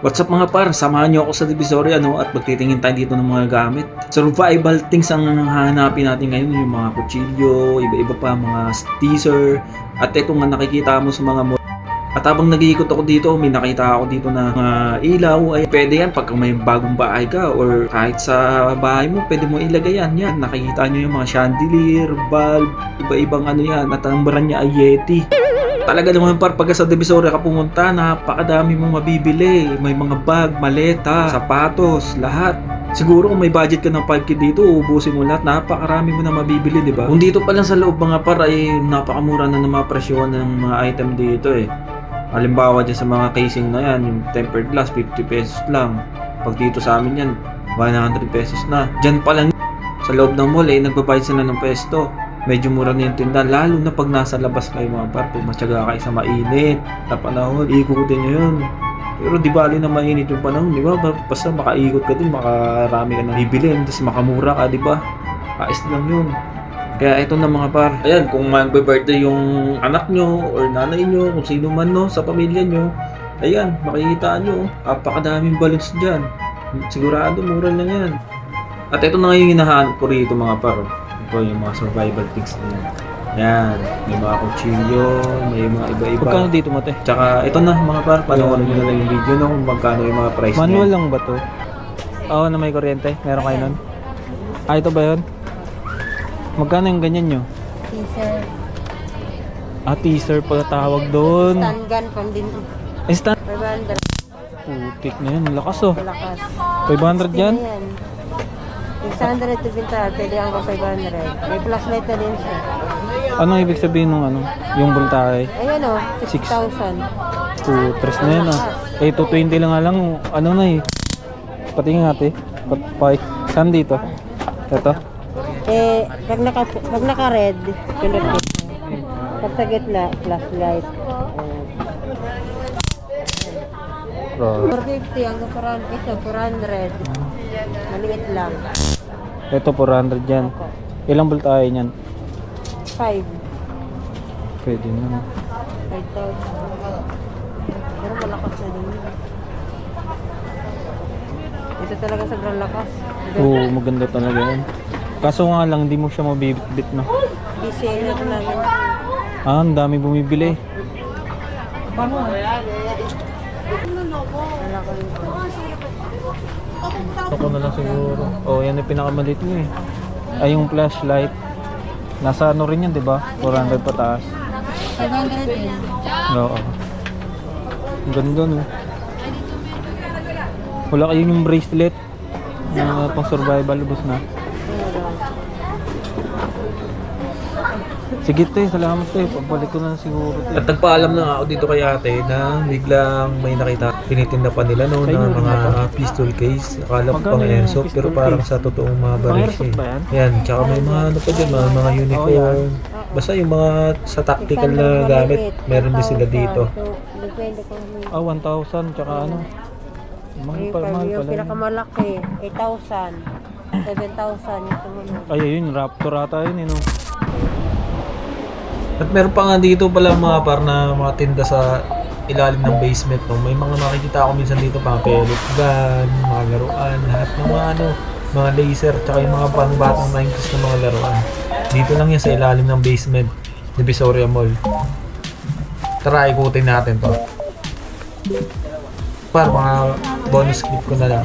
What's up mga par? Samahan niyo ako sa Divisoria ano, at magtitingin tayo dito ng mga gamit. Survival things ang hahanapin natin ngayon, yung mga kutsilyo, iba-iba pa, mga teaser, at ito nga nakikita mo sa mga mall. At habang nag-iikot ako dito, may nakita ako dito na mga ilaw. Ay, pwede yan pag may bagong bahay ka or kahit sa bahay mo, pwede mo ilagay yan. Yan, nakikita nyo yung mga chandelier, bulb, iba-ibang ano yan. At ang brand niya ay Yeti. Talaga naman par pagka sa Divisoria ka pumunta, napakadami mong mabibili. May mga bag, maleta, sapatos, lahat. Siguro kung may budget ka ng 5k dito, uubusin mo lahat. Napakarami mo na mabibili, di ba? Kung dito pa lang sa loob mga par ay napakamura na ng mga presyohan ng mga item dito eh. Halimbawa dyan sa mga casing na yan, yung tempered glass, 50 pesos lang. Pag dito sa amin yan, 100 pesos na. Dyan pa lang sa loob ng mall eh, nagbabayad sila ng pesto. Medyo mura na yung tinda, lalo na pag nasa labas kayo mga par, pag matyaga kayo sa mainit na panahon, ikutin nyo yun. Pero di bali na mainit yung panahon, di ba? Basta makaikot ka din, makarami ka ng bibilin, tapos makamura ka, di ba? Ayos lang yun. Kaya ito na mga par. Ayan, kung magbe-birthday yung anak nyo or nanay nyo, kung sino man no, sa pamilya nyo, ayan, makikita nyo, apakadaming balloons dyan. Sigurado, mura lang yan. At ito na nga yung hinahanap ko rito mga par. Ito yung mga survival things na yan. Yan, may mga kutsilyo, may mga iba-iba. Magkano dito mo, te? Tsaka ito na mga par, panoorin nyo na lang yung video no, kung magkano yung mga price Manual niya. lang ba to? Oo, na may kuryente. Meron kayo nun? Ah, ito ba yun? Magkano yung ganyan nyo? Teaser. Ah, teaser pala tawag doon. Stand gun pang din. Eh, stand. 500 Putik na yun. Lakas oh. kalakas. 500 yan? Yan. 600 to binta, pwede ang 500. May flashlight na din siya. Anong ibig sabihin ng ano? Yung voltahe? Ayun o, Six. 6,000. Putres na yun ah. Eh, 220 lang nga lang. Ano na eh. Patingin nga, te. Pat, pa, saan dito? Ito? Eh, pag naka, pag naka-red, pinag Pag sa gitna, flashlight. Ayan. Bro. 450 ang nakaraan. Ito, 400. Maliit lang. Ito, 400 yan. Ako. Ilang voltahe niyan? 5. Pwede na. 5,000. Pero malakas na din. Ito talaga sobrang lakas. Oo, maganda talaga yan. Kaso nga lang, hindi mo siya mabibit, no? DCA na namin. Ah, ang dami bumibili. Ito. Ako na lang siguro. Oh, yan yung pinakamalit mo eh. Ay, yung flashlight. Nasa ano rin yan, di ba? 400 pataas. 500 din. Oo. Ang ganda, no? Wala kayo yung bracelet na pang survival, lubos na. Sige, te. Salamat, te. Pabalik ko na siguro, te. At nagpaalam na nga ako dito kay ate na biglang may nakita tinitinda pa nila no rin mga pistol case. Akala ko pang airsoft pero parang case? sa totoong mga airsoft eh. ba yan? Yan, tsaka may mga ano pa dyan, mga, mga uniform. Basta yung mga sa tactical na gamit, meron din sila dito. Ah, 1,000. Tsaka ano? Mahal Yung, pa, mahal yung pinakamalaki, 8,000. 7,000 yung sumunod. Ay, ayun. Raptor ata yun, eh, no? At meron pa nga dito pala mga par na mga tinda sa ilalim ng basement no. May mga makikita ako minsan dito pang pellet gun, mga laruan, lahat ng mga ano, mga laser, tsaka yung mga pang batang 90s na mga laruan. Dito lang yan sa ilalim ng basement, Divisoria Mall. Tara, ikutin natin to. Par, mga bonus clip ko na lang.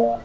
You.